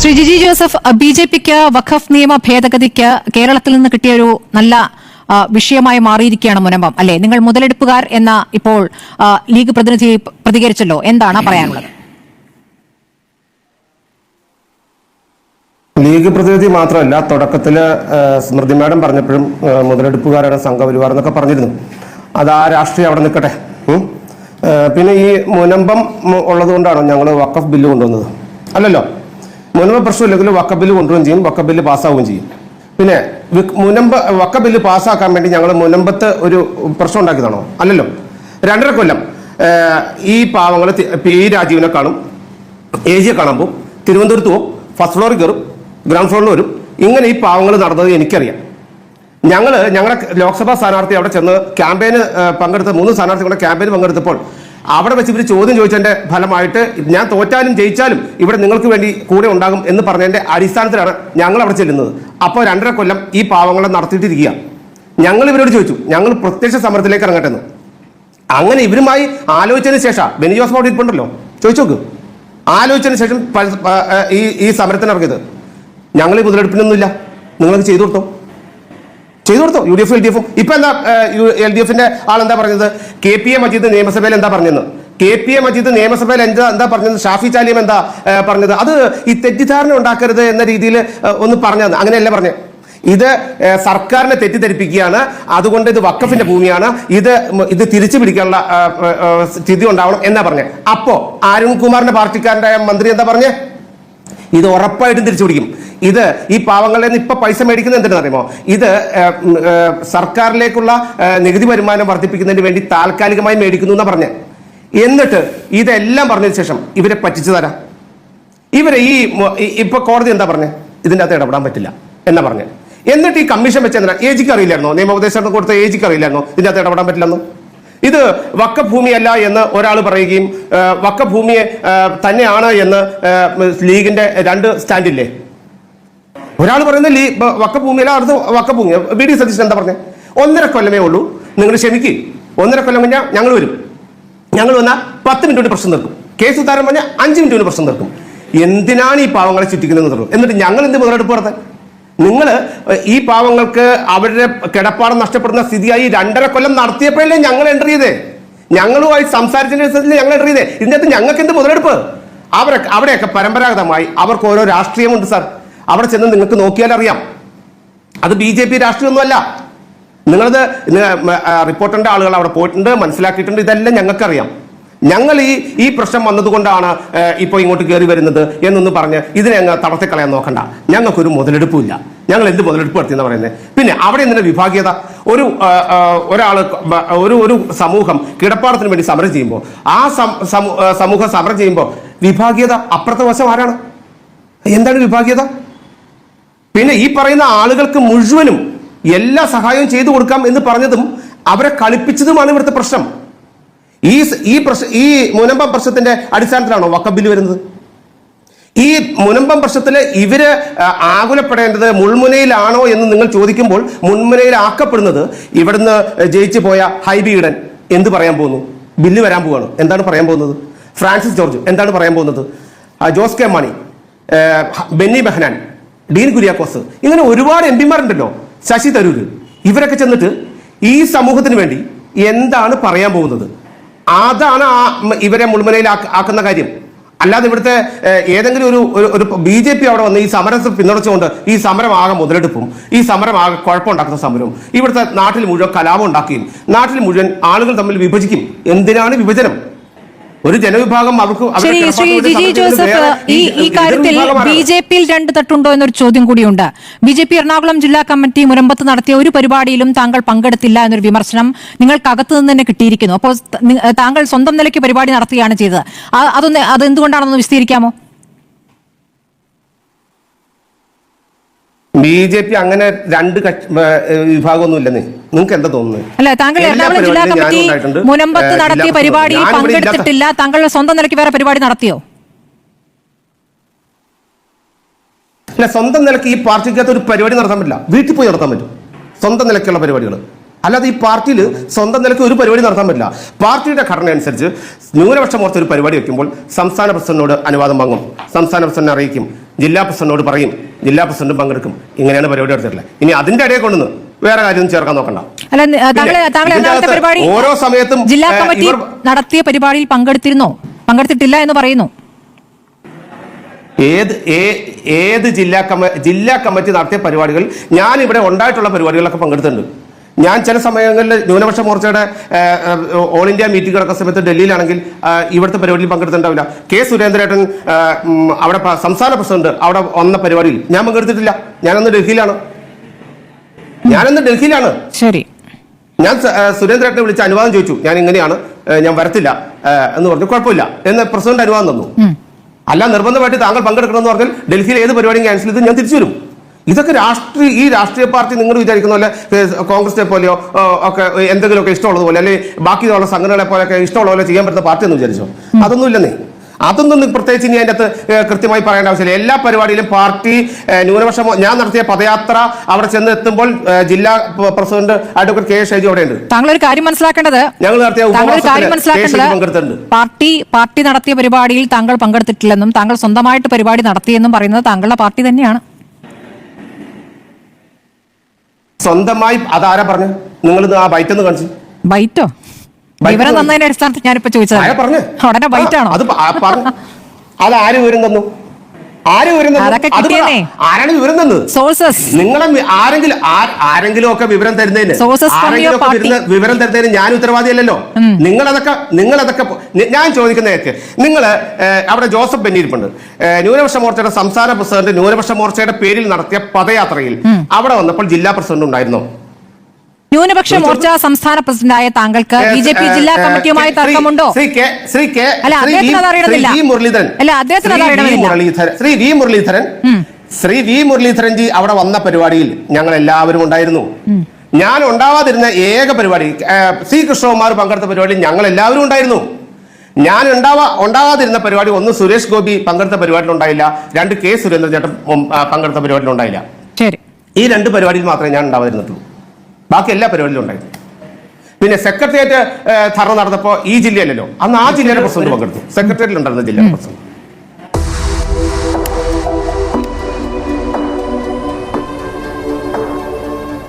Shri Jiji Joseph B J പിക്ക് വഖഫ് നിയമ ഭേദഗതിക്ക് കേരളത്തിൽ നിന്ന് കിട്ടിയ ഒരു നല്ല വിഷയമായി മാറിയിരിക്കുകയാണ് മുനമ്പം. അല്ലെ? നിങ്ങൾ മുതലെടുപ്പുകാർ എന്ന ഇപ്പോൾ ലീഗ് പ്രതിനിധി പ്രതികരിച്ചല്ലോ. എന്താണ് പറയാനുള്ളത്? ലീഗ് പ്രതിനിധി മാത്രമല്ല തുടക്കത്തിൽ സ്മൃതി മാഡം പറഞ്ഞപ്പോഴും മുതലെടുപ്പുകാരാണ് സംഘപരിവാർ എന്നൊക്കെ പറഞ്ഞിരുന്നു. അത് ആ രാഷ്ട്രീയം അവിടെ നിൽക്കട്ടെ. പിന്നെ ഈ മുനമ്പം ഉള്ളത് ഉള്ളതുകൊണ്ടാണോ ഞങ്ങൾ വക്കഫ് ബില്ല് കൊണ്ടുവന്നത്? അല്ലല്ലോ. മുനമ്പം പ്രശ്നമില്ലെങ്കിൽ വക്ക ബില്ല് കൊണ്ടുവരും ചെയ്യും വക്ക ബില്ല് പാസ്സാവുകയും ചെയ്യും. പിന്നെ മുനമ്പ വക്കഫ് ബില്ല് പാസ്സാക്കാൻ വേണ്ടി ഞങ്ങൾ മുനമ്പത്ത് ഒരു പ്രശ്നം ഉണ്ടാക്കിയതാണോ? അല്ലല്ലോ. രണ്ടര കൊല്ലം ഈ പാവങ്ങൾ പി രാജീവിനെ കാണും എ ജിയെ കാണാൻ പോകും തിരുവനന്തപുരത്ത് പോകും ഫസ്റ്റ് ഫ്ലോറിൽ കയറും ഗ്രൗണ്ട് ഫ്ലോറിൽ വരും. ഇങ്ങനെ ഈ പാവങ്ങൾ നടന്നത് എനിക്കറിയാം. ഞങ്ങൾ ഞങ്ങളുടെ ലോക്സഭാ സ്ഥാനാർത്ഥി അവിടെ ചെന്ന് ക്യാമ്പയിന് പങ്കെടുത്ത മൂന്ന് സ്ഥാനാർത്ഥികളുടെ ക്യാമ്പയിന് പങ്കെടുത്തപ്പോൾ അവിടെ വെച്ച് ഇവർ ചോദ്യം ചോദിച്ചതിന്റെ ഫലമായിട്ട് ഞാൻ തോറ്റാലും ജയിച്ചാലും ഇവിടെ നിങ്ങൾക്ക് വേണ്ടി കൂടെ ഉണ്ടാകും എന്ന് പറഞ്ഞതിന്റെ അടിസ്ഥാനത്തിലാണ് ഞങ്ങൾ അവിടെ ചെല്ലുന്നത്. അപ്പോൾ രണ്ടര കൊല്ലം ഈ പാവങ്ങളെ നടത്തിയിട്ടിരിക്കുക. ഞങ്ങൾ ഇവരോട് ചോദിച്ചു. ഞങ്ങൾ പ്രത്യക്ഷ സമരത്തിലേക്ക് ഇറങ്ങട്ടെ എന്ന് അങ്ങനെ ഇവരുമായി ആലോചിച്ചതിന് ശേഷം ബെനി ജോസ് അവിടെ ഇരിപ്പുണ്ടല്ലോ? ചോദിച്ചു നോക്ക്. ആലോചിച്ചതിന് ശേഷം ഈ ഈ സമരത്തിന് ഇറങ്ങിയത് ഞങ്ങൾ മുതലെടുപ്പിനൊന്നുമില്ല. നിങ്ങൾക്ക് ചെയ്തു കൊടുത്തോ? ചെയ്തു കൊടുത്തു? U D F L D എഫും. ഇപ്പൊ എന്താ എൽ ഡി എഫിന്റെ ആളെന്താ പറഞ്ഞത്? കെ പി എ മജീദ് നിയമസഭയിൽ എന്താ പറഞ്ഞത് കെ പി എ മജീദ് നിയമസഭയിൽ എന്താ എന്താ പറഞ്ഞത്? ഷാഫി ചാലിയം എന്താ പറഞ്ഞത്? അത് ഈ തെറ്റിദ്ധാരണ ഉണ്ടാക്കരുത് എന്ന രീതിയിൽ ഒന്ന് പറഞ്ഞത് അങ്ങനെയല്ല പറഞ്ഞത് ഇത് സർക്കാരിനെ തെറ്റിദ്ധരിപ്പിക്കുകയാണ്. അതുകൊണ്ട് ഇത് വക്കഫിന്റെ ഭൂമിയാണ്. ഇത് ഇത് തിരിച്ചു പിടിക്കാനുള്ള സ്ഥിതി ഉണ്ടാവണം എന്നാ പറഞ്ഞത് അപ്പോ അരുൺകുമാറിന്റെ പാർട്ടിക്കാരന്റെ മന്ത്രി എന്താ പറഞ്ഞേ? ഇത് ഉറപ്പായിട്ടും തിരിച്ചു പിടിക്കും. ഇത് ഈ പാവങ്ങളിൽ നിന്ന് ഇപ്പൊ പൈസ മേടിക്കുന്നത് എന്തിനാണെന്ന് അറിയുമോ? ഇത് സർക്കാരിലേക്കുള്ള നികുതി വരുമാനം വർദ്ധിപ്പിക്കുന്നതിന് വേണ്ടി താൽക്കാലികമായി മേടിക്കുന്നു എന്നാ പറഞ്ഞത് എന്നിട്ട് ഇതെല്ലാം പറഞ്ഞതിന് ശേഷം ഇവരെ പറ്റിച്ചു തരാം ഇവരെ ഈ ഇപ്പൊ കോടതി എന്താ പറഞ്ഞത് ഇതിന്റെ അകത്ത് ഇടപെടാൻ പറ്റില്ല എന്നാ പറഞ്ഞത് എന്നിട്ട് ഈ കമ്മീഷൻ വെച്ച് എന്തിനാ? ഏജിക്ക് ജിക്ക് അറിയില്ലായിരുന്നോ? നിയമോപദേശം കൊടുത്ത ഏജിക്ക് അറിയില്ലായിരുന്നോ? ഇതിന്റെ അകത്ത് ഇടപെടാൻ പറ്റില്ലെന്ന്? ഇത് വക്കഭൂമിയല്ല എന്ന് ഒരാൾ പറയുകയും വക്കഭൂമിയെ തന്നെയാണ് എന്ന് ലീഗിന്റെ രണ്ട് സ്റ്റാൻഡില്ലേ? ഒരാൾ പറയുന്നത് ലീ വക്കഭൂമിയല്ല വക്ക ഭൂമിയല്ല അടുത്ത് വക്കഭൂമി. വി ഡി സതീശൻ എന്താ പറഞ്ഞത് ഒന്നര കൊല്ലമേ ഉള്ളൂ. നിങ്ങൾ ക്ഷമിക്കും. ഒന്നര കൊല്ലം കഴിഞ്ഞാൽ ഞങ്ങൾ വരും. ഞങ്ങൾ വന്നാൽ പത്ത് മിനിറ്റ് കൊണ്ട് പ്രശ്നം തീർക്കും. കേസ് ഉത്താരം പറഞ്ഞാൽ അഞ്ച് മിനിറ്റ് കൊണ്ട് പ്രശ്നം തീർക്കും. എന്തിനാണ് ഈ പാവങ്ങളെ ചുറ്റിക്കുന്നത് തീർക്കും എന്നിട്ട് ഞങ്ങൾ എന്ത് മുതലെടുപ്പ് നടത്താൻ? നിങ്ങൾ ഈ പാവങ്ങൾക്ക് അവരുടെ കിടപ്പാടം നഷ്ടപ്പെടുന്ന സ്ഥിതിയായി രണ്ടര കൊല്ലം നടത്തിയപ്പോഴല്ലേ ഞങ്ങൾ എന്റർ ചെയ്തേ? ഞങ്ങളുമായി സംസാരിച്ചതിന്റെ അടിസ്ഥാനത്തിൽ ഞങ്ങൾ എന്റർ ചെയ്തേ? ഇതിനകത്ത് ഞങ്ങൾക്ക് എന്ത് മുതലെടുപ്പ്? അവരൊക്കെ അവിടെയൊക്കെ പരമ്പരാഗതമായി അവർക്ക് ഓരോ രാഷ്ട്രീയമുണ്ട് സാർ. അവിടെ ചെന്ന് നിങ്ങൾക്ക് നോക്കിയാൽ അറിയാം. അത് ബി ജെ പി രാഷ്ട്രീയമൊന്നുമല്ല. നിങ്ങളത് റിപ്പോർട്ടറിന്റെ ആളുകൾ അവിടെ പോയിട്ടുണ്ട് മനസ്സിലാക്കിയിട്ടുണ്ട് ഇതെല്ലാം ഞങ്ങൾക്കറിയാം. ഞങ്ങൾ ഈ ഈ പ്രശ്നം വന്നതുകൊണ്ടാണ് ഇപ്പോൾ ഇങ്ങോട്ട് കയറി വരുന്നത് എന്നൊന്ന് പറഞ്ഞ് ഇതിനെ അങ്ങ് തളർത്തിക്കളയാൻ നോക്കണ്ട. ഞങ്ങൾക്കൊരു മുതലെടുപ്പില്ല ഞങ്ങൾ എന്ത് മുതലെടുപ്പ് നടത്തിയെന്ന് പറയുന്നത് പിന്നെ അവിടെ എന്തിനാ വിഭാഗീയത? ഒരു ഒരാൾ ഒരു ഒരു സമൂഹം കിടപ്പാടത്തിന് വേണ്ടി സമരം ചെയ്യുമ്പോൾ ആ, സമൂഹം സമരം ചെയ്യുമ്പോൾ വിഭാഗീയത അപ്പുറത്തെ വശം ആരാണ്? എന്താണ് വിഭാഗീയത? പിന്നെ ഈ പറയുന്ന ആളുകൾക്ക് മുഴുവനും എല്ലാ സഹായവും ചെയ്തു കൊടുക്കാം എന്ന് പറഞ്ഞതും അവരെ കളിപ്പിച്ചതുമാണ് ഇവിടുത്തെ പ്രശ്നം. ഈ ഈ പ്രശ്ന ഈ മുനമ്പം പ്രശ്നത്തിന്റെ അടിസ്ഥാനത്തിലാണോ വക്കം ബില്ല് വരുന്നത്? ഈ മുനമ്പം പ്രശ്നത്തിൽ ഇവർ ആകുലപ്പെടേണ്ടത് മുൾമുനയിലാണോ എന്ന് നിങ്ങൾ ചോദിക്കുമ്പോൾ മുൻമുനയിലാക്കപ്പെടുന്നത് ഇവിടുന്ന് ജയിച്ചു പോയ ഹൈബി ഈഡൻ എന്ത് പറയാൻ പോകുന്നു? ബില്ല് വരാൻ പോവാണ്. എന്താണ് പറയാൻ പോകുന്നത്? ഫ്രാൻസിസ് ജോർജ് എന്താണ് പറയാൻ പോകുന്നത്? ജോസ് കെ മാണി ബെന്നി ബെഹനാൻ ഡീൻ കുര്യാക്കോസ് ഇങ്ങനെ ഒരുപാട് എം പിമാരുണ്ടല്ലോ ശശി തരൂർ ഇവരൊക്കെ ചെന്നിട്ട് ഈ സമൂഹത്തിന് വേണ്ടി എന്താണ് പറയാൻ പോകുന്നത്? അതാണ് ആ ഇവരെ മുൾമുനയിൽ ആക്കുന്ന കാര്യം. അല്ലാതെ ഇവിടുത്തെ ഏതെങ്കിലും ഒരു ഒരു- ബി ജെ പി അവിടെ വന്ന് ഈ സമരം പിന്തുണച്ചുകൊണ്ട് ഈ സമരം ആകെ മുതലെടുപ്പും ഈ സമരം ആകെ കുഴപ്പമുണ്ടാക്കുന്ന സമരവും ഇവിടുത്തെ നാട്ടിൽ മുഴുവൻ കലാപം ഉണ്ടാക്കുകയും നാട്ടിൽ മുഴുവൻ ആളുകൾ തമ്മിൽ വിഭജിക്കും. എന്തിനാണ് വിഭജനം? ഒരു ജനവിഭാഗം അവർക്ക് ശരി ശ്രീ ജിജി ജോസഫ് ഈ ഈ കാര്യത്തിൽ. ബി ജെ പിയിൽ രണ്ട് തട്ടുണ്ടോ എന്നൊരു ചോദ്യം കൂടിയുണ്ട്. ബി ജെ പി എറണാകുളം ജില്ലാ കമ്മിറ്റി മുരമ്പത്ത് നടത്തിയ ഒരു പരിപാടിയിലും താങ്കൾ പങ്കെടുത്തില്ല എന്നൊരു വിമർശനം നിങ്ങൾക്കകത്ത് നിന്ന് തന്നെ കിട്ടിയിരിക്കുന്നു. അപ്പോൾ താങ്കൾ സ്വന്തം നിലയ്ക്ക് പരിപാടി നടത്തുകയാണ് ചെയ്തത്. അതൊന്ന് അത് എന്തുകൊണ്ടാണെന്ന് വിശദീകരിക്കാമോ? ബി ജെ പി അങ്ങനെ രണ്ട് വിഭാഗമൊന്നുമില്ലെന്ന്. നിങ്ങൾക്ക് എന്താ തോന്നുന്നത്? അല്ല താങ്കൾ എല്ലാ എറണാകുളം ജില്ലാ കമ്മിറ്റി മുനമ്പത്ത് നടത്തിയ പരിപാടിയിൽ പങ്കെടുത്തിട്ടില്ല. താങ്കളുടെ സ്വന്തം നിലയ്ക്ക് വേറെ പരിപാടി നടത്തിയോ? അല്ല സ്വന്തം നിലയ്ക്ക് ഈ പാർട്ടിക്കകത്ത് ഒരു പരിപാടി നടത്താൻ പറ്റില്ല. വീട്ടിൽ പോയി നടത്താൻ പറ്റും. സ്വന്തം നിലയ്ക്കുള്ള പരിപാടികൾ അല്ലാതെ ഈ പാർട്ടിയിൽ സ്വന്തം നിലയ്ക്ക് ഒരു പരിപാടി നടത്താൻ പറ്റില്ല. പാർട്ടിയുടെ ഘടന അനുസരിച്ച് ന്യൂനപക്ഷ മോർച്ച ഒരു പരിപാടി വെക്കുമ്പോൾ സംസ്ഥാന പ്രസിഡന്റിനോട് അനുവാദം വാങ്ങും. സംസ്ഥാന പ്രസിഡന്റിനെ അറിയിക്കും. ജില്ലാ പ്രസിഡന്റിനോട് പറയും ജില്ലാ പ്രസിഡന്റ് പങ്കെടുക്കും. ഇങ്ങനെയാണ് പരിപാടി എടുത്തിട്ടുള്ളത് ഇനി അതിന്റെ ഇടയിൽ കൊണ്ടുവന്ന് വേറെ കാര്യം ചേർക്കാൻ നോക്കണ്ട. ഓരോ സമയത്തും, ജില്ലാ കമ്മിറ്റി നടത്തിയ പരിപാടിയിൽ പങ്കെടുത്തിരുന്നോ? പങ്കെടുത്തിട്ടില്ല എന്ന് പറയുന്നു. ഏത് ഏത് ജില്ലാ കമ്മ ജില്ലാ കമ്മിറ്റി നടത്തിയ പരിപാടികൾ ഞാൻ ഇവിടെ ഉണ്ടായിട്ടുള്ള പരിപാടികളൊക്കെ പങ്കെടുത്തിട്ടുണ്ട്. ഞാൻ ചില സമയങ്ങളിൽ ന്യൂനപക്ഷ മോർച്ചയുടെ ഓൾ ഇന്ത്യ മീറ്റിംഗ് നടക്കുന്ന സമയത്ത് ഡൽഹിയിലാണെങ്കിൽ ഇവിടുത്തെ പരിപാടിയിൽ പങ്കെടുത്തിട്ടുണ്ടാവില്ല. കെ സുരേന്ദ്രേട്ടൻ അവിടെ സംസ്ഥാന പ്രസിഡന്റ് അവിടെ വന്ന പരിപാടിയിൽ ഞാൻ പങ്കെടുത്തിട്ടില്ല. ഞാനന്ന് ഡൽഹിയിലാണ്. ഞാനന്ന് ഡൽഹിയിലാണ്. ശരി. ഞാൻ സുരേന്ദ്രേട്ടനെ വിളിച്ച് അനുവാദം ചോദിച്ചു. ഞാൻ ഇങ്ങനെയാണ് ഞാൻ വരത്തില്ല എന്ന് പറഞ്ഞു. കുഴപ്പമില്ല. എന്ന് പ്രസിഡന്റ് അനുവാദം തന്നു. അല്ല നിർബന്ധമായിട്ട് താങ്കൾ പങ്കെടുക്കണമെന്ന് പറഞ്ഞാൽ ഡൽഹിയിൽ ഏത് പരിപാടിയും ക്യാൻസൽ ചെയ്ത് ഞാൻ തിരിച്ചു വരും. ഇതൊക്കെ രാഷ്ട്രീയ ഈ രാഷ്ട്രീയ പാർട്ടി നിങ്ങൾ വിചാരിക്കുന്ന പോലെ കോൺഗ്രസിനെ പോലെയോ ഒക്കെ എന്തെങ്കിലുമൊക്കെ ഇഷ്ടമുള്ളത് പോലെ അല്ലെങ്കിൽ ബാക്കിയുള്ള സംഘടനകളെ പോലെയൊക്കെ ഇഷ്ടമുള്ള പോലെ ചെയ്യാൻ പറ്റുന്ന പാർട്ടി എന്ന് വിചാരിച്ചോ? അതൊന്നും ഇല്ലെന്നേ അതൊന്നും പ്രത്യേകിച്ച് ഇനി അതിന്റെ അകത്ത് കൃത്യമായി പറയേണ്ട ആവശ്യമില്ല. എല്ലാ പരിപാടിയിലും പാർട്ടി ന്യൂനപക്ഷം ഞാൻ നടത്തിയ പദയാത്ര അവിടെ ചെന്ന് എത്തുമ്പോൾ ജില്ലാ പ്രസിഡന്റ് അഡ്വക്കേറ്റ് കെ ഷൈജു അവിടെ ഉണ്ട് താങ്കൾ ഒരു കാര്യം മനസ്സിലാക്കേണ്ടത് ഞങ്ങൾ നടത്തിയ പാർട്ടി പാർട്ടി നടത്തിയ പരിപാടിയിൽ താങ്കൾ പങ്കെടുത്തിട്ടില്ലെന്നും താങ്കൾ സ്വന്തമായിട്ട് പരിപാടി നടത്തിയെന്നും പറയുന്നത് താങ്കളുടെ പാർട്ടി തന്നെയാണ്. സ്വന്തമായി അതാരാ പറഞ്ഞു? നിങ്ങൾ ആ ബൈറ്റ് ഒന്ന് കാണിച്ചു. ബൈറ്റോ വിവരം. തന്നതിന്റെ അടിസ്ഥാനത്തിൽ ഞാനിപ്പോ ചോദിച്ചത്. ഉടനെ ബൈറ്റാണോ? അത് ആര് വിവരം തന്നു? ആര് വിവരം ആരാണ് തന്നത് സോഴ്സസ് നിങ്ങളെ ആരെങ്കിലും ആരെങ്കിലും ഒക്കെ വിവരം തരുന്നതിന് ആരെങ്കിലും ഒക്കെ വിവരം തരുന്നതിന് ഞാൻ ഉത്തരവാദിയല്ലല്ലോ. നിങ്ങൾ അതൊക്കെ നിങ്ങൾ അതൊക്കെ ഞാൻ ചോദിക്കുന്നതൊക്കെ നിങ്ങൾ അവിടെ ജോസഫ് ബെന്നിരിപ്പുണ്ട്. ന്യൂനപക്ഷ മോർച്ചയുടെ സംസ്ഥാന പ്രസിഡന്റ് ന്യൂനപക്ഷ മോർച്ചയുടെ പേരിൽ നടത്തിയ പദയാത്രയിൽ അവിടെ വന്നപ്പോൾ ജില്ലാ പ്രസിഡന്റ് ഉണ്ടായിരുന്നോ. ന്യൂനപക്ഷ മോർച്ച സംസ്ഥാന പ്രസിഡന്റായ താങ്കൾക്ക് ബി ജെ പി ജില്ലാ കമ്മിറ്റിയുമായി തർക്കമുണ്ടോ അല്ല, അദ്ദേഹത്തിന് വി- അത് അറിയണമെന്നില്ല. മുരളീധരൻ. അല്ല, അദ്ദേഹത്തിന് അത് ശ്രീ വി അറിയണമെന്നില്ല. മുരളീധരൻ ശ്രീ വി മുരളീധരൻ. ശ്രീ വി മുരളീധരൻ ജി അവിടെ വന്ന പരിപാടിയിൽ ഞങ്ങൾ എല്ലാവരും ഉണ്ടായിരുന്നു ഞാൻ ഉണ്ടാവാതിരുന്ന ഏക പരിപാടി സി കൃഷ്ണകുമാർ പങ്കെടുത്ത പരിപാടിയിൽ ഞങ്ങൾ എല്ലാവരും ഉണ്ടായിരുന്നു. ഞാൻ ഉണ്ടാവാ ഉണ്ടാവാതിരുന്ന പരിപാടി ഒന്ന് സുരേഷ് ഗോപി പങ്കെടുത്ത പരിപാടിയിൽ ഉണ്ടായില്ല. രണ്ട് കെ സുരേന്ദ്രൻ ചേട്ടൻ പങ്കെടുത്ത പരിപാടിയിൽ ഉണ്ടായില്ല. ശരി. ഈ രണ്ട് പരിപാടിയിൽ മാത്രമേ ഞാൻ ഉണ്ടാവാതിരുന്നിട്ടുള്ളൂ. ബാക്കി എല്ലാ പരിപാടിയിലും ഉണ്ടായിരുന്നു പിന്നെ സെക്രട്ടേറിയറ്റ് ധർണ നടന്നപ്പോൾ ഈ ജില്ലയിലല്ലോ അന്ന് ആ ജില്ലയുടെ പ്രസിഡന്റ് പങ്കെടുത്തു. സെക്രട്ടേറിയറ്റിൽ ഉണ്ടായിരുന്ന ജില്ലയുടെ പ്രസിഡന്റ്.